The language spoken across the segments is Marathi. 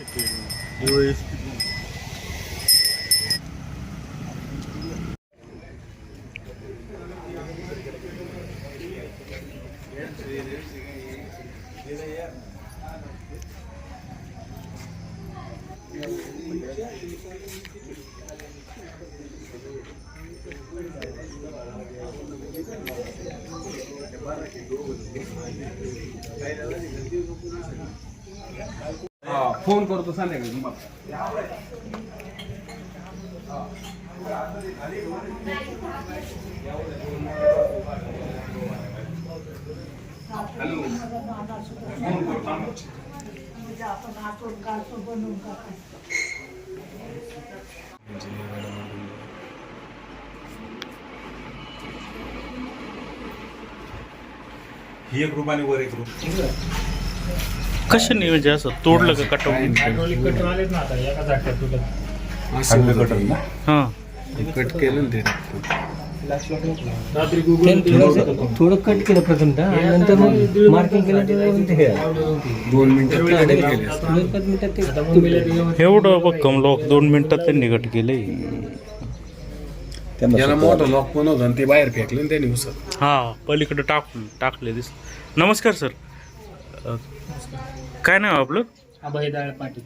फोन करतो संध्याकाळी तुम्हाला? हॅलो. फोन करतो थांबा. ही एक ग्रुप आणि वर एक ग्रुप कशाने म्हणजे असं तोडलं का कटवून? हायड्रॉलिक कटर आलेत ना आता एका हां. कट केलं ना ते रात्री. गुगल थोडं कट केलं प्रथम आणि नंतर मग मार्किंग केलं ते हे. दोन मिनिटं काढायला गेले असते. दोन पाच मिनिटात ते आता मुंबईला त्याच्यामध्ये एवढं भक्कम लॉक दोन मिनिटात त्यांनी कट केलंय. याला मोठा लॉक पण होता आणि ते बाहेर फेकलं ना त्यांनी उसत. हा पलीकडे टाकून टाकले दिस नमस्कार सर. काय नाव आपलं? अभय दाळ पाटील.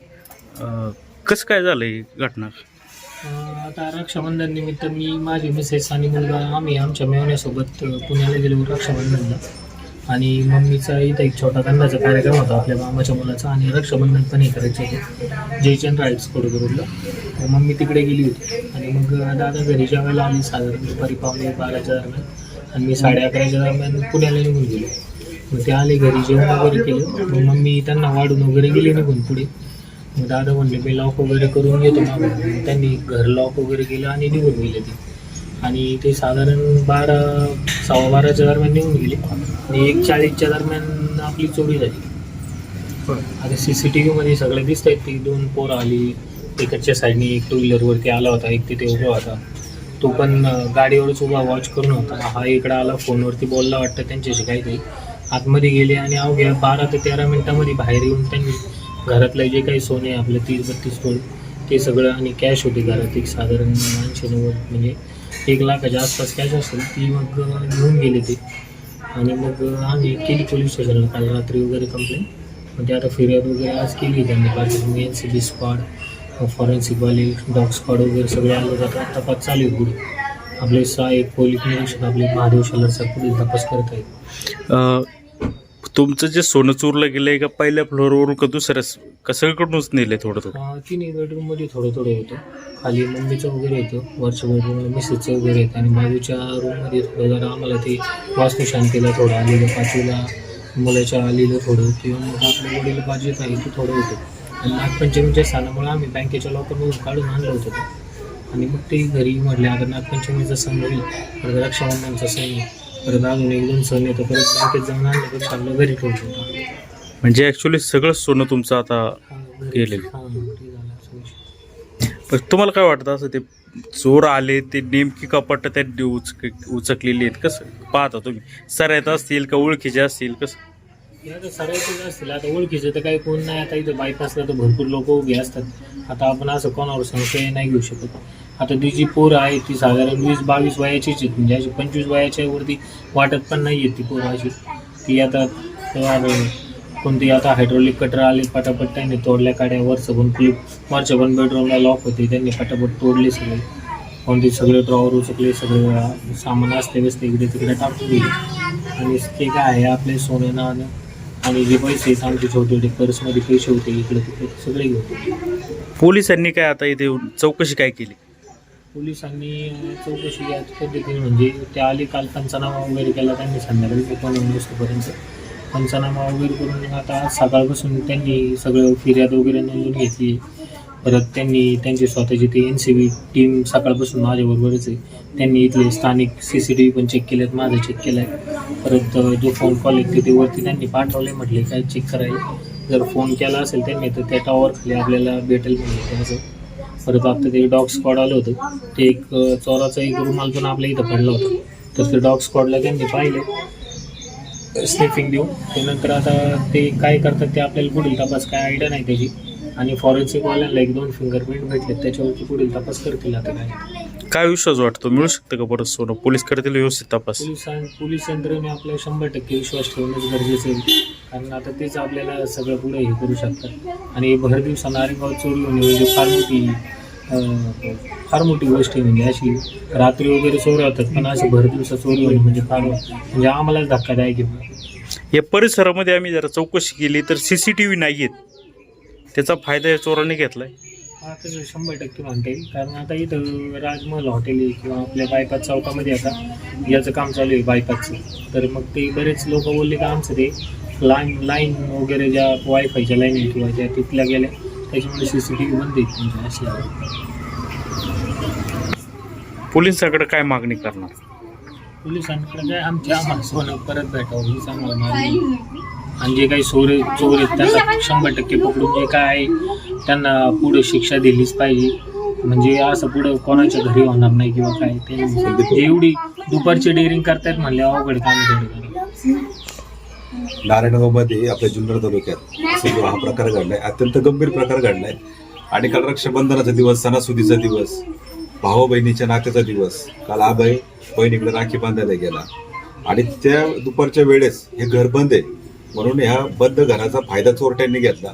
अ, कसं काय झालं ही घटना? अं, आता रक्षाबंधन निमित्त मी माझी मिसेस आणि मुलगा आम्ही आमच्या मेहण्यासोबत अं, पुण्याला गेलो रक्षाबंधनला. आणि मम्मीचा इथं एक छोटा धंदाचा कार्यक्रम होता आपल्या मामाच्या मुलाचा आणि रक्षाबंधन पण हे करायचे होते जयचंद राईट्स कोडगरुडला तर मम्मी तिकडे गेली होती. आणि मग दादा घरी जेवायला आली साधारण दुपारी पावणे बाराच्या दरम्यान. आणि मी साडे अकराच्या दरम्यान पुण्याला निघून गेलो. मग ते आले घरी जेवण वगैरे केलं. मग मम्मी त्यांना वाढून वगैरे गेली निघून पुढे. मग दादा म्हणले मी लॉक वगैरे करून येतो मागून. मग त्यांनी घर लॉक वगैरे केलं आणि निघून गेले ते. आणि ते साधारण बारा सव्वा बाराच्या दरम्यान निघून गेले. आणि एक चाळीसच्या दरम्यान आपली चोरी झाली. आता सी सी टी व्हीमध्ये सगळे दिसत आहेत ती. दोन पोरं आली. तिकडच्या साईडनी एक टू व्हीलरवरती आला होता. एक तिथे उभा होता. तो पण गाडीवरच उभा वॉच करून होता. हा इकडं आला फोनवरती बोलला वाटतं त्यांच्याशी काहीतरी. आतमध्ये गेले आणि अवघ्या बारा ते तेरा मिनिटामध्ये बाहेर येऊन त्यांनी घरातलं जे काही सोने आपलं तीस बत्तीस तोळ ते सगळं आणि कॅश होती घरात. एक साधारण ऐंशी नव्वद म्हणजे एक लाखाच्या आसपास कॅश असेल ती मग घेऊन गेले ते. आणि मग आम्ही केली पोलीस स्टेशनला. काल रात्री वगैरे कंप्लेंट मग ते आता फिर्याद वगैरे आज केली त्यांनी. बाकी एन सी बी स्क्वॉड फॉरेन्सिकवाले डॉग स्क्वॉड वगैरे सगळे आलं. जातात तपास चालू आहे पुढे. आपले सहाय्यक पोलीस निरीक्षक आपले महादेव शलर सर पुढील तपास करत आहेत. अ, तुमचं जे सोनं चोरलं गेलंय का पहिल्या फ्लोअरवरून का दुसऱ्या का सगळीकडूनच नेले थोडं थोडं अं, तिन्ही बेडरूममध्ये थोडं थोडं होतं. खाली मम्मीचं वगैरे होतं. वरच्या बेडरूमला मिसेसचं वगैरे येतं आणि बाजूच्या रूममध्ये थोडं जरा आम्हाला ते वास्तुशांतीला थोडं. आलेलं पाचवीला मुलाच्या आलेलं थोडं. किंवा मग आपल्या वडील बाजूत आहे ते थोडं होतं. आणि नागपंचमीच्या सणामुळे आम्ही बँकेच्या लॉकरमधून काढून आणलं होतं. ते आणि मग ते घरी म्हटले आता नागपंचमीचा सण होईल परत रक्षाबंधनचा सण आहे. परत अजून एक दोन सण येतो परत बँकेत जाऊन आणलं तर चाललं घरी ठेवलं होतं म्हणजे ॲक्च्युली सगळं सोनं तुमचं आता गेलेलं. हा, घरी झालं असं विषय. पण तुम्हाला काय वाटतं असं ते चोर आले ते नेमकी कपाट त्यांनी उचक उचकलेली आहेत कसं पाहता तुम्ही सरायत असतील का ओळखीचे असतील कसं आता सरायचेच असतील आता ओळखीचे तर काही कोण नाही आता इथं बायपासला तर भरपूर लोक उभे असतात आता आपण असं कोणावर संशय नाही घेऊ शकत आता ती जी पोरं आहे ती साधारण वीस बावीस वयाचीच आहेत. म्हणजे अशी पंचवीस वयाच्या वरती वाटत पण नाही आहेत ती पोरं अशी. ती आता कोणती आता हायड्रोलिक कटर आले पटापट त्यांनी तोडल्या काड्या वरचं पण क्लिप वरच्या पण बेडरूमला लॉक होते त्यांनी पटापट तोडले सगळे. कोणते सगळे ड्रॉवर उचकले सगळे सामान असते बसते इकडे तिकडे टाकून दिले. आणि ते काय आहे आपले सोने नाणं आणि जे पैसे आमचे छोटे छोटे पर्समध्ये पैसे होते इकडे तिकडे सगळे घेऊन पोलिसांनी काय आता इथे चौकशी काय केली? पोलिसांनी चौकशी या पद्धतीने म्हणजे ते आले काल पंचनामा वगैरे केला त्यांनी संध्याकाळी एकोणीस वाजतापर्यंत पंचनामा वगैरे करून आता आज सकाळपासून त्यांनी सगळं फिर्याद वगैरे नोंदून घेतली. परत त्यांनी त्यांची स्वतःची ती एन सी बी टीम सकाळपासून माझ्याबरोबरच आहे. त्यांनी इथले स्थानिक सी सी टी व्ही पण चेक केलेत माझं चेक केलं आहे परत जो फोन कॉल येते ते वरती त्यांनी पाठवले म्हटले काय चेक करायला. जर फोन केला असेल त्यांनी तर त्या टॉवर खाली आपल्याला भेटेल म्हणजे त्याचं परत आता ते डॉग स्क्वॉड आलं होतं. ते एक चोराचा एक रुमाल पण आपल्या इथं पडला होता. तर ते डॉग स्क्वॉडला त्यांनी पाहिले. स्निफिंग देऊन. त्यानंतर आता ते काय करतात ते आपल्याला पुढील तपास काय आयडिया नाही त्याची. आणि फॉरेन्सिक वाल्यांना एक दोन फिंगरप्रिंट भेटले त्याच्यावरती पुढील तपास करतील आता काय. काय विश्वास वाटतो? मिळू शकतं का परत सोनं? पोलीस करतील व्यवस्थित तपास? पोलिसां पोलीस यंत्रणेने आपल्या शंभर टक्के विश्वास ठेवणंच गरजेचं आहे. कारण आता तेच आपल्याला सगळं पुढे हे करू शकतात. आणि भर दिवसा नारेगाव चोरी होणे म्हणजे फार मोठी फार मोठी गोष्ट आहे म्हणजे अशी. रात्री वगैरे चोरी होतात पण अशी भर दिवसा चोरी होणे म्हणजे फार म्हणजे आम्हालाच धक्कादायक आहे या परिसरामध्ये आम्ही जरा चौकशी केली तर सी सी टी व्ही नाही आहेत त्याचा फायदा या चोराने घेतलाय. हा तर शंभर टक्के म्हणता येईल. कारण आता इथं राजमहल हॉटेल आहे किंवा आपल्या बायपास चौकामध्ये आता याचं काम चालू आहे बायपासचं. तर मग ते बरेच लोक बोलले का आमचं ते लाईन लाईन वगैरे ज्या वायफायच्या लाईन आहे किंवा ज्या तिथल्या गेल्या त्याच्यामुळे सी सी टी व्ही बंद आहेत म्हणजे अशी आहे. पोलिसांकडे काय मागणी करणार? पोलिसांकडे काय? आमच्या आम्हाला सोनं परत भेटावं हीच आम्हाला मागणी. आणि जे काही चोर चोर आहेत त्यांना शंभर टक्के पकडून जे काय आहे त्यांना पुढे शिक्षा दिलीच पाहिजे. म्हणजे असं पुढं कोणाच्या घरी होणार नाही किंवा काय ते जे एवढी दुपारची डेअरिंग करतायत म्हणले अवघड काम नारायणगावमध्ये आपल्या जुन्नर तालुक्यात असं जो हा प्रकार घडलाय. अत्यंत गंभीर प्रकार घडलाय. आणि काल रक्षाबंधनाचा दिवस सणासुदीचा दिवस भाऊ बहिणीच्या नात्याचा दिवस काल आबाई बहिणीकडे राखी बांधायला गेला. आणि त्या दुपारच्या वेळेस हे घर बंद आहे. म्हणून ह्या बंद घराचा फायदा चोरट्यांनी घेतला.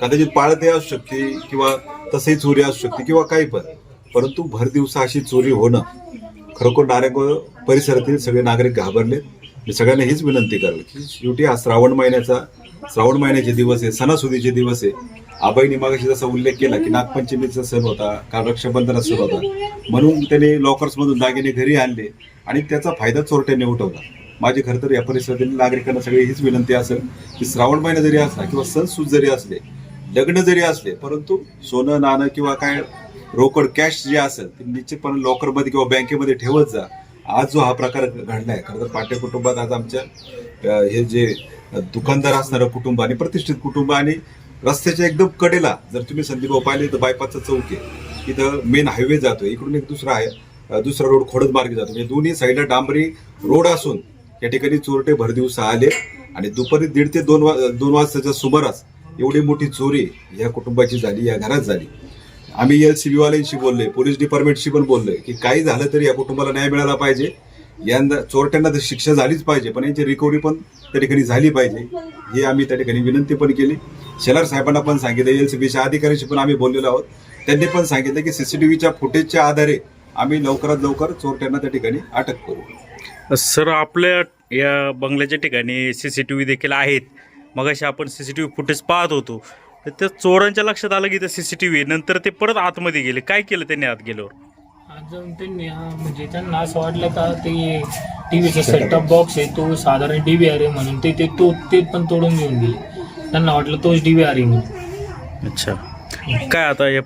कदाचित पाळते असू शकते किंवा तसंही चोरी असू शकते किंवा काही पण. परंतु भर दिवसा अशी चोरी होणं खरोखर नारायणगाव परिसरातील सगळे नागरिक घाबरले मी सगळ्यांना हीच विनंती करेल की शेवटी हा श्रावण महिन्याचा श्रावण महिन्याचे दिवस आहे सणासुदीचे दिवस आहे. आबाईने मागाशी जसा उल्लेख केला की नागपंचमीचा सण होता काल रक्षाबंधनाचा सण होता. म्हणून त्याने लॉकर्समधून दागिने घरी आणले आणि त्याचा फायदा चोरट्याने उठवला. माझी खरं तर या परिसरातील नागरिकांना सगळी हीच विनंती असेल की श्रावण महिना जरी असला किंवा सण सूद जरी असले लग्न जरी असले परंतु सोनं नाणं किंवा काय रोकड कॅश जे असेल ते निश्चितपणे लॉकरमध्ये किंवा बँकेमध्ये ठेवत जा. आज जो हा प्रकार घडलाय खरं तर पाटे कुटुंबात आज आमच्या हे जे दुकानदार असणारं कुटुंब आणि प्रतिष्ठित कुटुंब आणि रस्त्याच्या एकदम कडेला जर तुम्ही संदीप पाहिले तर बायपासचा चौक आहे. इथं मेन हायवे जातो इकडून एक दुसरा आहे दुसरा रोड खोडद मार्गे जातो. म्हणजे दोन्ही साईडला डांबरी रोड असून या ठिकाणी चोरटे भरदिवसा आले आणि दुपारी दीड ते दोन वा दोन वाजताच्या सुमारास एवढी मोठी चोरी या कुटुंबाची झाली या घरात झाली. आम्ही एल सी बीवाल्यांशी बोलले पोलीस डिपार्टमेंटशी पण बोलले की काही झालं तरी या कुटुंबाला न्याय मिळाला पाहिजे. यांना चोरट्यांना तर शिक्षा झालीच पाहिजे पण यांची रिकव्हरी पण त्या ठिकाणी झाली पाहिजे. ही आम्ही त्या ठिकाणी विनंती पण केली. शेलार साहेबांना पण सांगितलं एल सी बीच्या अधिकाऱ्यांशी पण आम्ही बोललेलो आहोत. त्यांनी पण सांगितलं की सीसीटीव्हीच्या फुटेजच्या आधारे आम्ही लवकरात लवकर चोरट्यांना त्या ठिकाणी अटक करू. सर आपल्या या बंगल्याच्या ठिकाणी सी सी टी व्ही देखील आहेत. मग अशी आपण C C T V footage पाहत होतो. तर त्या चोरांच्या लक्षात आलं की त्या सी सी टी व्ही नंतर ते परत आतमध्ये गेले. काय केलं त्यांनी आत गेल्यावर? आज जाऊन त्यांनी हा, म्हणजे त्यांना असं वाटलं का ते टीव्हीचा सेटअप बॉक्स आहे तो साधारण डी आर आहे म्हणून ते ते तो ते पण तोडून घेऊन गेले. त्यांना वाटलं तोच डी व्ही आर आहे म्हणून. अच्छा. काय आता या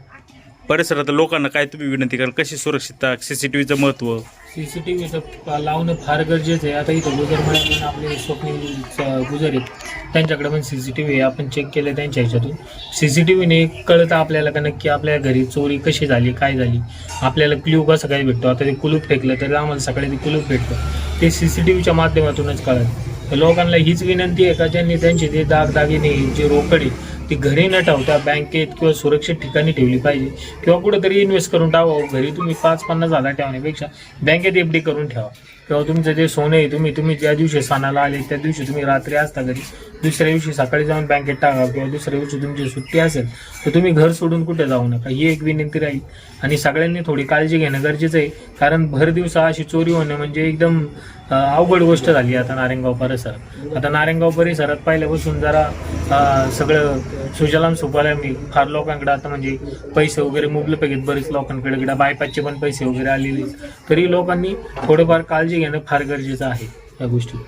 परिसरात लोकांना काय तुम्ही विनंती कराल? कशी सुरक्षितता सी सी टी व्हीचं महत्त्व? सी सी टी व्हीचं लावणं फार गरजेचं आहे. आता इथं गुजर पण आपले स्वप्नील गुजर आहेत. त्यांच्याकडे पण सी सी टी व्ही आपण चेक केलं त्यांच्या ह्याच्यातून. सी सी टी व्हीने कळतं आपल्याला का नक्की आपल्या घरी चोरी कशी झाली काय झाली. आपल्याला क्ल्यू कसं काय भेटतो? आता ते कुलूप फेकलं तर आम्हाला सकाळी ते कुलूप भेटतं. ते सी सी टी व्हीच्या माध्यमातूनच कळत. लोकांना हीच विनंती आहे का? ज्यांनी त्यांचे ते दागदागिने जे रोकड आहे ती घरी न ठेवता बँकेत किंवा सुरक्षित ठिकाणी ठेवली पाहिजे. किंवा कुठेतरी इन्व्हेस्ट करून टाकावं घरी तुम्ही पाच पन्नास हजार ठेवण्यापेक्षा बँकेत एफ डी करून ठेवा. किंवा तुमचं जे सोनं आहे तुम्ही तुम्ही ज्या दिवशी सणाला आले त्या दिवशी तुम्ही रात्री असता घरी. दुसऱ्या दिवशी सकाळी जाऊन बँकेत टाका किंवा दुसऱ्या दिवशी तुमची सुट्टी असेल तर तुम्ही घर सोडून कुठे जाऊ नका. ही एक विनंती राहील. आणि सगळ्यांनी थोडी काळजी घेणं गरजेचं आहे कारण भर दिवसा अशी चोरी होणं म्हणजे एकदम अवघड गोष्ट झाली आता नारायणगाव परिसरात. आता नारायणगाव परिसरात पहिल्यापासून जरा सगळं सुजलाम सुपाला मी फार लोकांकडे आता म्हणजे पैसे वगैरे मुबलपैकीत बरेच लोकांकडे. इकडे बायपासचे पण पैसे वगैरे आलेले तरी लोकांनी थोडंफार काळजी घेणं फार गरजेचं आहे या गोष्टी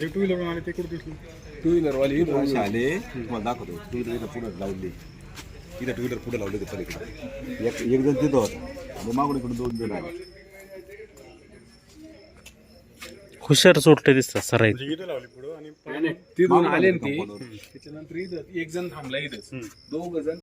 टू व्हीलर वाले असे आले. तुम्हाला दाखवतो. टू व्हीलर पुढे लावले. इथं टू व्हीलर पुढे लावले ते पलीकडे. एक एक जण तिथं होता. आणि मागून इकडून दोन जण आले. हुशार चोरटे दिसतात सर तिथून आले ना ते. त्याच्यानंतर इथं एक जण थांबला इथंच दोघ जण